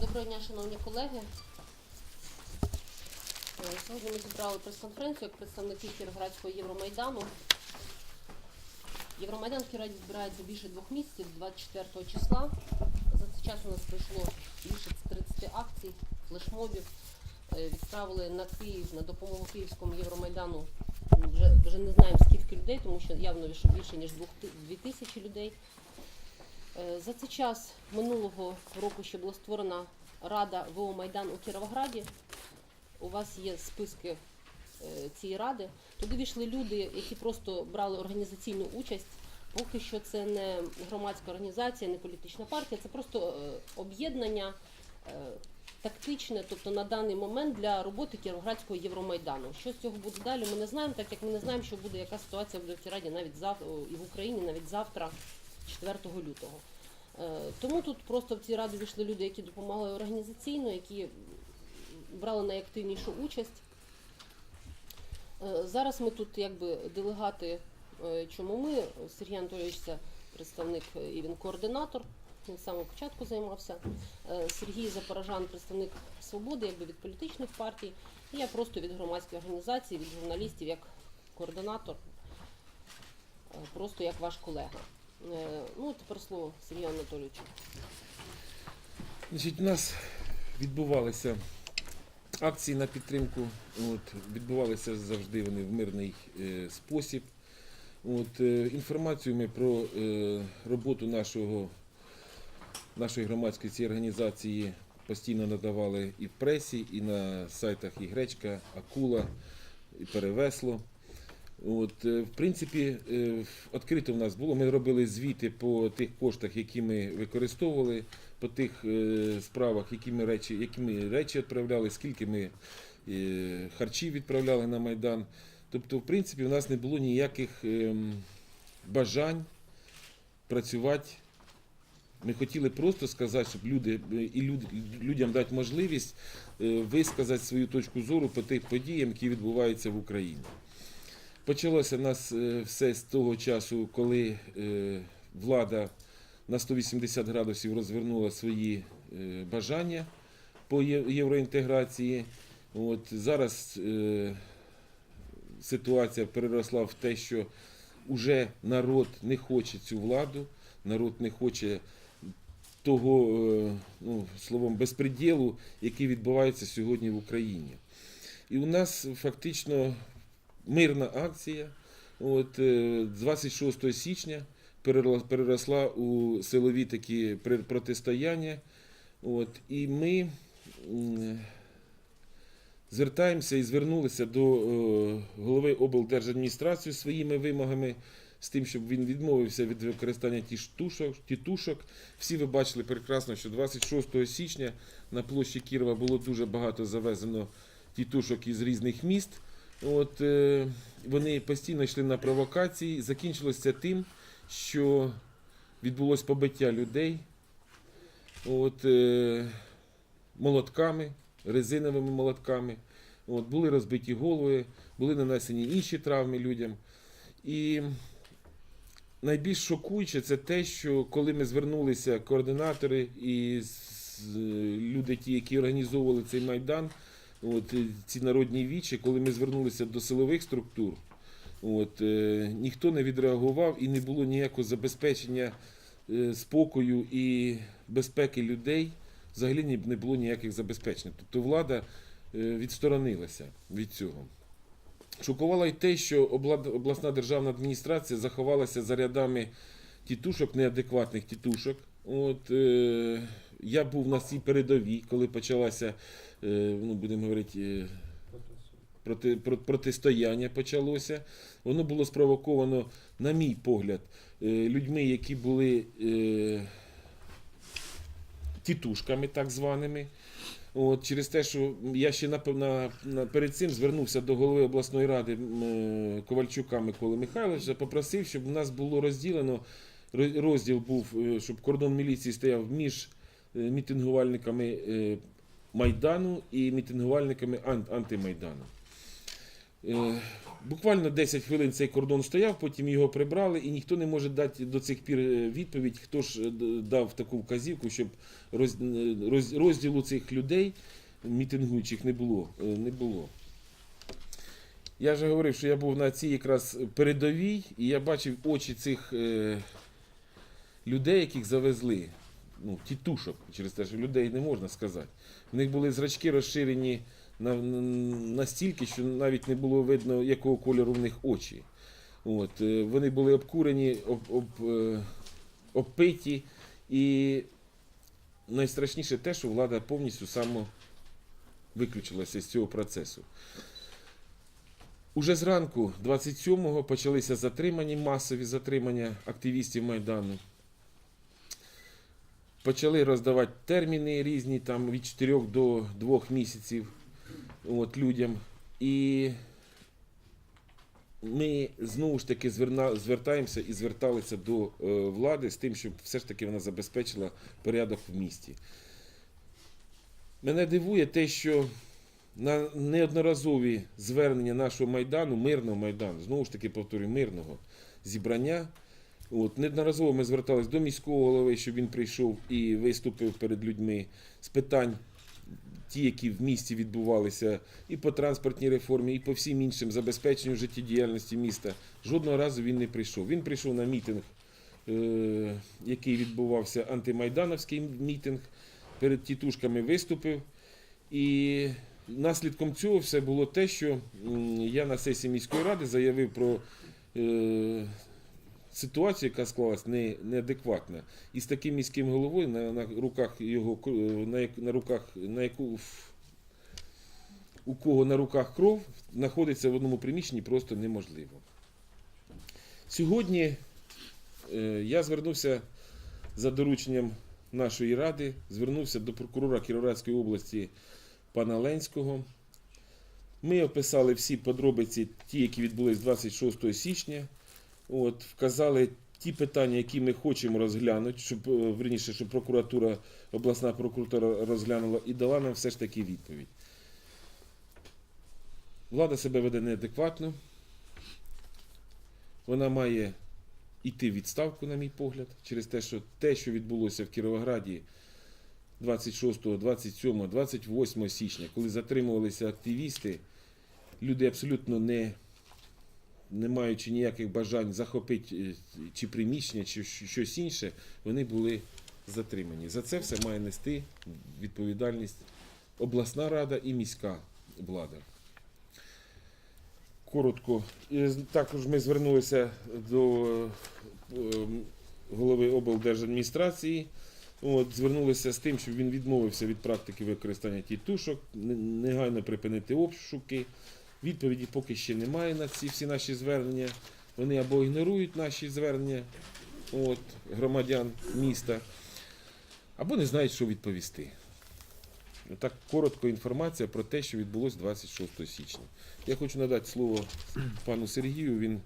Доброго дня, шановні колеги. Е, Сьогодні ми зібрали прес-конференцію як представники Кіровоградського Євромайдану. Євромайдан в Кіровограді збирається більше двох місяців, 24 числа. За цей час у нас пройшло більше 30 акцій, флешмобів. Е, Відправили на Київ на допомогу Київському Євромайдану. Вже, вже не знаємо скільки людей, тому що явно більше ніж 2 тисячі людей. Е, За цей час минулого року ще була створена Рада ВО Майдан у Кіровограді. У вас є списки е, цієї ради. Туди війшли люди, які просто брали організаційну участь. Поки що це не громадська організація, не політична партія, це просто е, об'єднання тактичне, тобто на даний момент для роботи Кіровоградського Євромайдану. Що з цього буде далі, ми не знаємо, так як ми не знаємо, що буде, яка ситуація в цій раді навіть зав... і в Україні, навіть завтра, 4 лютого. Е, Тому тут просто в цій раді війшли люди, які допомагали організаційно, які брали найактивнішу участь. Е, Зараз ми тут якби делегати, е, чому ми, Сергій Анатолійович це представник і він координатор, він з самого початку займався. Сергій Запорожан, представник свободи, якби від політичних партій. І я просто від громадської організації, від журналістів, як координатор, просто як ваш колега. Е, Ну, тепер слово Сергію Анатолійовичу. Значить, у нас відбувалися акції на підтримку. От, відбувалися завжди вони в мирний е, спосіб. От, е, інформацію ми про е, роботу нашого, нашої громадської цієї організації постійно надавали і в пресі, і на сайтах і Гречка, Акула, і Перевесло. От, е, в принципі, е, відкрито в нас було. Ми робили звіти по тих коштах, які ми використовували, по тих е, справах, які ми речі, які ми речі відправляли, скільки ми харчів відправляли на Майдан. Тобто, в принципі, у нас не було ніяких ем, бажань працювати. Ми хотіли просто сказати, щоб люди і люд, людям дати можливість висказати свою точку зору по тих подіям, які відбуваються в Україні. Почалося в нас е, все з того часу, коли е, влада на 180 градусів розвернула свої е, бажання по євроінтеграції. От зараз ситуація переросла в те, що вже народ не хоче цю владу, народ не хоче того, ну, словом, безпреділу, який відбувається сьогодні в Україні. І у нас фактично мирна акція. От, е, 26 січня переросла- переросла у силові такі протистояння. От, і ми звертаємося і звернулися до е, голови облдержадміністрації своїми вимогами з тим, щоб він відмовився від використання тітушок. тітушок. Всі ви бачили прекрасно, що 26 січня на площі Кірова було дуже багато завезено тітушок із різних міст. От, е, вони постійно йшли на провокації. Закінчилося тим, що відбулось побиття людей от, е, молотками, резиновими молотками. От, були розбиті голови, були нанесені інші травми людям. І найбільш шокуюче це те, що коли ми звернулися, координатори і люди, ті, які організовували цей майдан, от, е, ці народні вічі, коли ми звернулися до силових структур, от, е, ніхто не відреагував і не було ніякого забезпечення е, спокою і безпеки людей. Взагалі не було ніяких забезпечень. Тобто влада е, відсторонилася від цього. Шокувало й те, що обла- обласна державна адміністрація заховалася за рядами тітушок, неадекватних тітушок. От, е, я був на цій передовій, коли почалася, е, ну, будемо говорити, е, проти, протистояння почалося. Воно було спровоковано, на мій погляд, е, людьми, які були тітушками так званими. От, через те, що я ще на, на, на, перед цим звернувся до голови обласної ради Ковальчука Миколи Михайловича, попросив, щоб у нас було розділено, розділ був, щоб кордон міліції стояв між мітингувальниками е, Майдану і мітингувальниками антимайдану. Е, Буквально 10 хвилин цей кордон стояв, потім його прибрали, і ніхто не може дати до цих пір е, відповідь, хто ж е, дав таку вказівку, щоб роз, е, роз- розділу цих людей, мітингуючих, не було. е, Не було. Я вже говорив, що я був на цій якраз передовій, і я бачив очі цих е, людей, яких завезли. Ну, тітушок, через те, що людей не можна сказати. В них були зрачки розширені на, на- настільки, що навіть не було видно, якого кольору в них очі. От, е, вони були обкурені, об, об, е, обпиті. І найстрашніше те, що влада повністю само виключилася з цього процесу. Уже зранку, 27-го, почалися затримання, масові затримання активістів Майдану. Почали роздавати терміни різні, там від 4 до 2 місяців от, людям. І ми знову ж таки зверна, звертаємося і зверталися до е, влади з тим, щоб все ж таки вона забезпечила порядок в місті. Мене дивує те, що на неодноразові звернення нашого майдану, мирного майдану, знову ж таки повторюю, мирного зібрання. От, неодноразово ми зверталися до міського голови, щоб він прийшов і виступив перед людьми з питань, ті, які в місті відбувалися, і по транспортній реформі, і по всім іншим забезпеченню життєдіяльності міста. Жодного разу він не прийшов. Він прийшов на мітинг, е, який відбувався антимайдановський мітинг, перед тітушками виступив. І наслідком цього все було те, що я на сесії міської ради заявив про е, ситуацію, яка склалась не, неадекватна. І з таким міським головою на, на руках його кр- на, на руках, на яку у кого на руках кров знаходиться в одному приміщенні просто неможливо. Сьогодні е, я звернувся за дорученням нашої ради, звернувся до прокурора Кіровоградської області пана Ленського. Ми описали всі подробиці, ті, які відбулись 26 січня. От, вказали ті питання, які ми хочемо розглянути, щоб е, верніше, щоб прокуратура, обласна прокуратура розглянула і дала нам все ж таки відповідь. Влада себе веде неадекватно. Вона має йти в відставку, на мій погляд, через те, що те, що відбулося в Кіровограді 26, 27, 28 січня, коли затримувалися активісти, люди абсолютно не, не маючи ніяких бажань захопити е, чи приміщення, чи щось інше, вони були затримані. За це все має нести відповідальність обласна рада і міська влада. Коротко. І Також ми звернулися до е, голови облдержадміністрації. От, звернулися з тим, щоб він відмовився від практики використання тітушок, не- негайно припинити обшуки. Відповіді поки ще немає на ці всі наші звернення. Вони або ігнорують наші звернення от, громадян міста, або не знають, що відповісти. Так коротко інформація про те, що відбулося 26 січня. Я хочу надати слово пану Сергію. Він